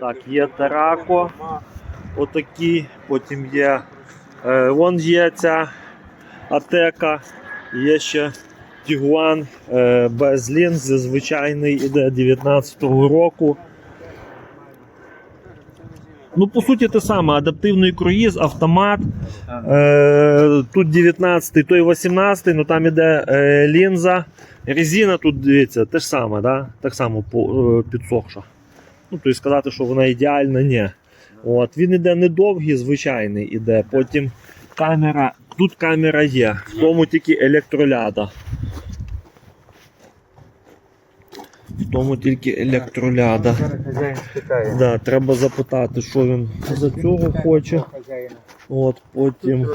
Так, є Тарако. Отакі. Потім є. Е, вон є ця Атека. Є ще Тігуан е, без лінзи, звичайний іде 19-го року. Ну, по суті, те саме, адаптивний круїз, автомат. Е, тут 19-й, той 18, ну там іде е, лінза. Резина тут, дивіться, те ж саме, да? так само е, підсохша. Ну, тобто сказати, що вона ідеальна, ні. От, він іде недовгий, звичайний іде. Потім камера, тут камера є, в тому тільки електроляда. В тому тільки електроляда. Да, треба запитати, що він за цього хоче. От, потім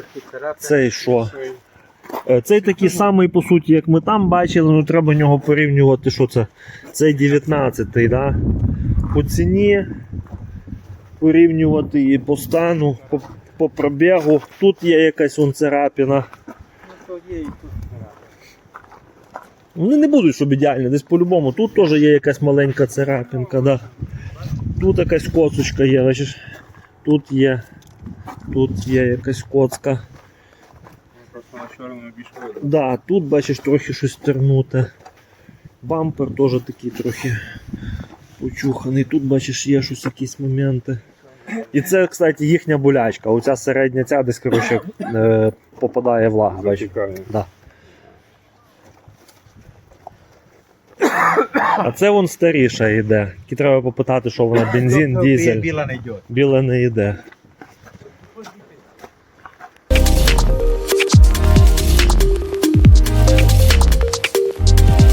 цей що? Е, Цей такий самий, по суті, як ми там бачили, ну треба нього порівнювати, що це. Цей 19-й, да? По ціні порівнювати і по стану, по, по пробігу. Тут є якась вон царапіна. Вони не будуть, щоб ідеально, десь по-любому. Тут теж є якась маленька царапінка, да. Тут якась коцочка є, бачиш. Тут є. Тут є якась коцка. Просто на чорному більш. Да, тут бачиш трохи щось тернуте. Бампер теж такий трохи почуханий. Тут бачиш є щось якісь моменти. І це, кстати, їхня болячка. Оця середня ця десь коротше, е, попадає влага. Бачиш? Да. А це вон старіша йде. Тільки треба попитати, що вона бензин, Тобто дізель. Біла не йде. Біле не йде.